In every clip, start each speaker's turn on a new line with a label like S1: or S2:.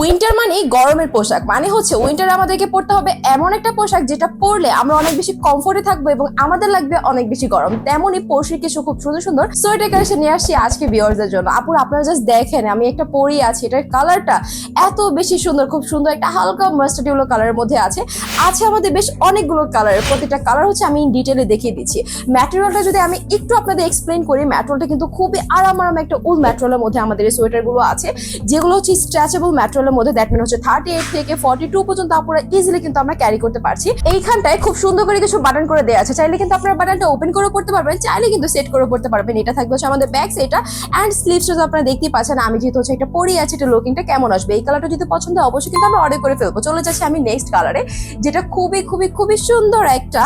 S1: Winter মানে গরমের পোশাক। মানে হচ্ছে উইন্টার আমাদেরকে পড়তে হবে এমন একটা পোশাক যেটা পরলে আমরা অনেক বেশি কমফোর্টে থাকব এবং আমাদের লাগবে অনেক বেশি গরম। তেমনই পরশুর কিছু খুব সুন্দর সুন্দর সোয়েটার কালেকশন নিয়ে আসছি আজকে ভিউয়ার্সদের জন্য। আপুর আপনারা জাস্ট দেখেন, আমি একটা পরি আছি, এটার কালারটা এত বেশি সুন্দর, খুব সুন্দর একটা হালকা মাস্টার্ড ইয়েলো কালারের মধ্যে আছে। আছে আমাদের বেশ অনেকগুলো কালারের প্রতিটা কালার হচ্ছে আমি ডিটেলে দেখিয়ে দিচ্ছি। ম্যাটেরিয়ালটা যদি আমি একটু আপনাদের এক্সপ্লেন করি ম্যাটেরিয়ালটা কিন্তু খুবই আরাম আরাম একটা উল ম্যাটেরিয়ালের মধ্যে আমাদের এই সোয়েটারগুলো আছে, যেগুলো হচ্ছে স্ট্রেচেবল ম্যাটেরিয়ালের মধ্যে দ্যাট মিন হচ্ছে থার্টি এইট থেকে ফর্টি টু পর্যন্ত আপনারা ইজিলি কিন্তু আমরা ক্যারি করতে পারছি। এইখানটায় খুব সুন্দর করে কিছু বাটন করে দেওয়া আছে। চাইলে কিন্তু আপনারা বাটনটা ওপেন করে পড়তে পারবেন, চাইলে কিন্তু সেট করে পড়তে পারবেন। এটা থাকবে হচ্ছে আমাদের ব্যাক এটা অ্যান্ড স্লিভসটা তো আপনারা দেখতেই পাচ্ছেন। আমি যেহেতু হচ্ছে একটা পরি আছে, এটা লুকিংটা কেমন আসবে? এই কালারটা যদি পছন্দ হয়, অবশ্যই কিন্তু আমরা অর্ডার করে ফেলব। চলে যাচ্ছি আমি নেক্সট কালারে যেটা খুবই খুবই খুবই সুন্দর একটা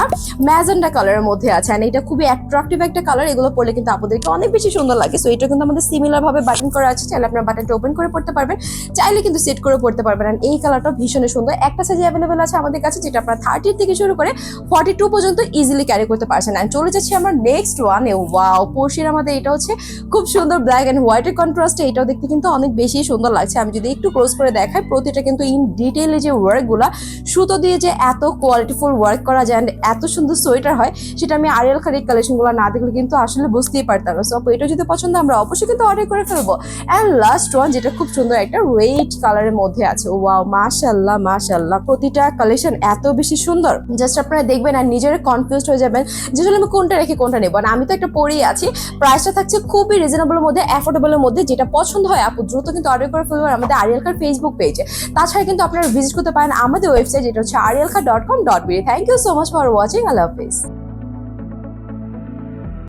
S1: ম্যাজেন্ডা কালারের মধ্যে আছে। And এটা খুবই অ্যাট্রাকটিভ একটা কালার এগুলো পরলে কিন্তু আপনাদেরকে অনেক বেশি সুন্দর লাগে। সো এটা কিন্তু আমাদের সিমিলার ভাবে বাটন করা আছে। চাইলে আপনার বাটনটা ওপেন করে পড়তে পারবেন। চাইলে কিন্তু সেট করে পড়তে পারবেন। And এই কালারটা ভীষণ সুন্দর। একটা সাইজ অ্যাভেলেবেল আছে আমাদের কাছে, যেটা আপনার থার্টির থেকে শুরু করে ফর্টি টু পর্যন্ত ইজিলি ক্যারি করতে পারছেন। অ্যান্ড চলে যাচ্ছি আমরা নেক্সট ওয়ানে ওয়াও পরশির আমাদের এটা হচ্ছে খুব সুন্দর ব্ল্যাক অ্যান্ড হোয়াইটের কন্ট্রাস্টে এটাও দেখতে কিন্তু অনেক বেশি সুন্দর লাগছে। আমি যদি একটু ক্লোজ করে দেখাই, প্রতিটা কিন্তু ইন ডিটেইলে যে ওয়ার্কগুলা সুতো দিয়ে যে এত কোয়ালিটিফুল ওয়ার্ক করা যায় অ্যান্ড এত সুন্দর সোয়েটার হয়, সেটা আমি আরিয়াল খারিক কালেকশনগুলো না দেখলে কিন্তু আসলে বুঝতেই পারতাম। না সো এটা যদি পছন্দ আমরা অবশ্যই কিন্তু অর্ডার করে ফেলব। অ্যান্ড লাস্ট ওয়ান যেটা খুব সুন্দর একটা রেড কালারের মধ্যে আছে। ওয়াও মাশাল্লাহ মাশাল্লাহ প্রতিটা কালেকশন এত বেশি সুন্দর। জাস্ট আপনারা দেখবেন আর নিজের কনফিউজ হয়ে যাবেন যে আমি কোনটা রেখে কোনটা নেব। আমি তো একটা পরেই আছি। প্রাইসটা থাকছে খুবই রিজনেবলের মধ্যে অ্যাফোর্ডেবলের মধ্যে, যেটা পছন্দ হয় আপু, দ্রুত কিন্তু অর্ডার করে ফেলবেন আমাদের আরিয়াল কার ফেসবুক পেজে তাছাড়া কিন্তু আপনারা ভিজিট করতে পারেন আমাদের ওয়েবসাইট যেটা হচ্ছে Ariyal dot com dot B thank you so much for watching Allah Hafiz